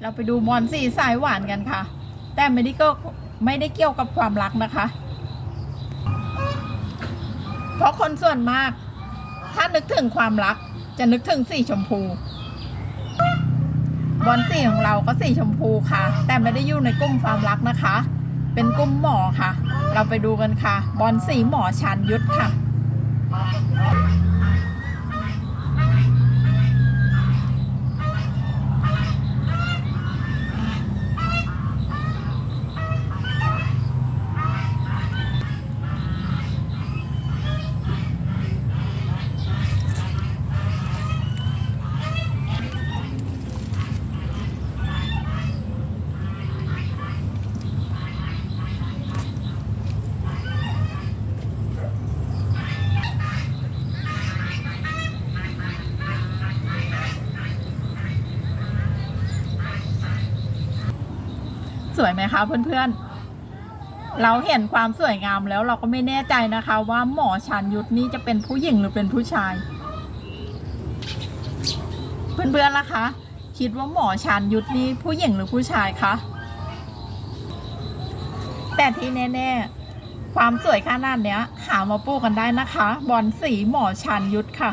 เราไปดูมอนสีสายหวานกันค่ะ แต่ไม่ได้ก็ไม่ได้เกี่ยวกับความรักนะคะ เพราะคนส่วนมาก ถ้านึกถึงความรัก จะนึกถึงสีชมพูบอลสีของเราก็สีชมพูค่ะ แต่ไม่ได้อยู่ในกลุ่มความรักนะคะ เป็นกลุ่มหมอค่ะ เราไปดูกันค่ะ บอลสีหมอชันยุทธค่ะ สวยไหมคะเพื่อนๆ เราเห็นความสวยงามแล้วเราก็ไม่แน่ใจนะคะ ว่าหมอชันยุทธนี่จะเป็นผู้หญิงหรือเป็นผู้ชาย เพื่อนๆล่ะคะ คิดว่าหมอชันยุทธนี่ผู้หญิงหรือผู้ชายคะแต่ที่แน่ๆความสวยขนาดเนี้ย หามาปลูกกันได้นะคะ บอลสีหมอชันยุทธค่ะ